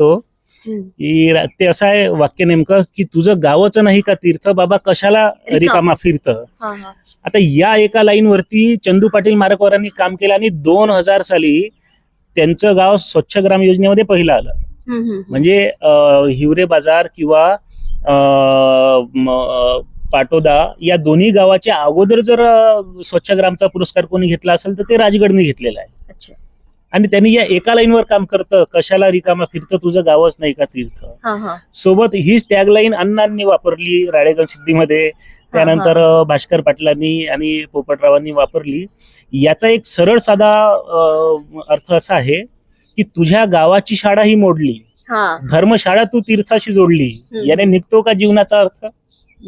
हम्म. की ते असं आहे वाक्य नेमकं की तुझं गावच नाही का तीर्थ बाबा कशाला रिकामा. फिरत. आता या एका लाईन वरती चंदू पाटील मारकवरांनी काम केलं आणि दोन हजार साली त्यांचं गाव स्वच्छ ग्राम योजनेमध्ये पहिलं आलं. म्हणजे हिवरे बाजार किंवा पाटोदा या दोन्ही गावाच्या अगोदर जर स्वच्छ ग्रामचा पुरस्कार कोणी घेतला असेल तर ते राजगडने घेतलेला आहे आणि त्यांनी या एका लाईनवर काम करतं. कशाला रिकामा? फिरतं तुझं गावच नाही का तीर्थ? हा हा. सोबत हीच टॅगलाईन अण्णांनी वापरली राळेगण सिद्धीमध्ये. त्यानंतर भास्कर पाटलांनी आणि पोपटरावांनी वापरली. याचा एक सरळ साधा अर्थ असा आहे की तुझ्या गावाची शाळा ही मोडली. हा. धर्मशाळा तू तीर्थाशी जोडली. याने निघतो का जीवनाचा अर्थ?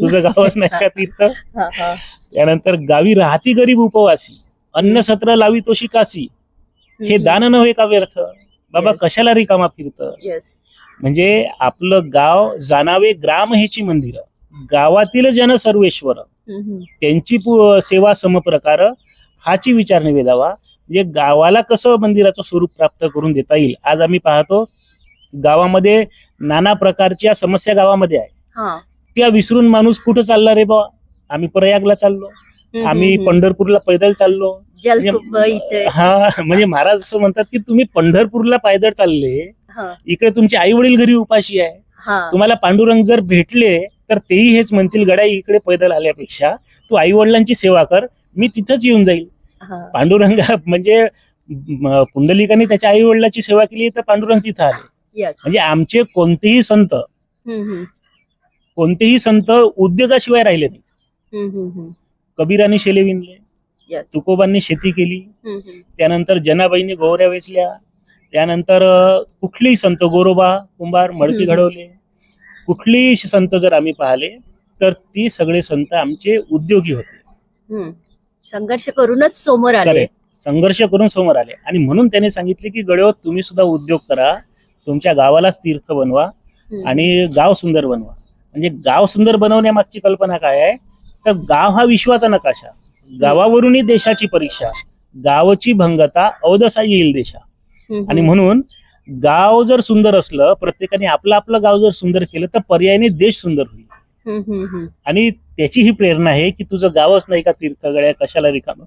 तुझं गावच नाही का तीर्थ. त्यानंतर गावी राहती गरीब उपवासी. अन्न सत्र लावी तोशी काशी. हे. दान नव्हे का व्यर्थ? बाबा. कशाला रिकामा फिरतं. म्हणजे आपलं गाव जाणावे ग्राम हेची मंदिर. गावातील जन सर्वेश्वर. त्यांची सेवा समप्रकार हाची विचार निवेदावा म्हणजे गावाला कसं मंदिराचं स्वरूप प्राप्त करून देता येईल? आज आम्ही पाहतो गावामध्ये नाना प्रकारच्या समस्या गावामध्ये आहे. त्या विसरून माणूस कुठं चालला रे बा? आम्ही प्रयागला चाललो. आम्ही पंढरपूरला पैदल चाललो. जलकुंभ म्हणजे- इथे हा म्हणजे महाराज असं म्हणतात की तुम्ही पंढरपूरला पायदळ चालले हा, इकडे तुमचे आई वडील घरी उपाशी आहे हा. तुम्हाला पांडुरंग जर भेटले तर तेही हेच म्हणतील गडाई इकडे पैदल आल्यापेक्षा तू आई वडिलांची सेवा कर मी तिथंच येऊन जाईल हा. पांडुरंग म्हणजे म, पुंडलिकाने त्याच्या आई वडिलांची सेवा केली तर पांडुरंग तिथं आले. म्हणजे आमचे कोणतेही संत हम्म, हम्म. कोणतेही संत उद्योगाशिवाय राहिले नाही हम्म, हम्म, हम्म. कबीराने शेले विणले. तुकोबांनी शेती केली. त्यानंतर जनाबाईंनी गोवऱ्या वेचल्या. त्यानंतर कुठलेही संत गोरोबा कुंभार मडकी. घडवले. कुठलेही संत जर आम्ही पाहिले तर ती सगळे संत आमचे उद्योगी होते. संघर्ष करूनच समोर आले. संघर्ष करून समोर आले. आणि म्हणून त्याने सांगितले की गड्यो तुम्ही सुद्धा उद्योग करा. तुमच्या गावालाच तीर्थ बनवा. आणि गाव सुंदर बनवा. म्हणजे गाव सुंदर बनवण्यामागची कल्पना काय आहे? तर गाव हा विश्वाचा नकाशा. गावावरूनही देशाची परीक्षा गावची भंगता अवदसा येईल देशा. आणि म्हणून गाव जर सुंदर असलं प्रत्येकाने आपलं आपलं गाव जर सुंदर केलं तर पर्यायाने देश सुंदर होईल. आणि त्याची ही प्रेरणा आहे की तुझं गावच नाही का तीर्थगड्या कशाला रिकामं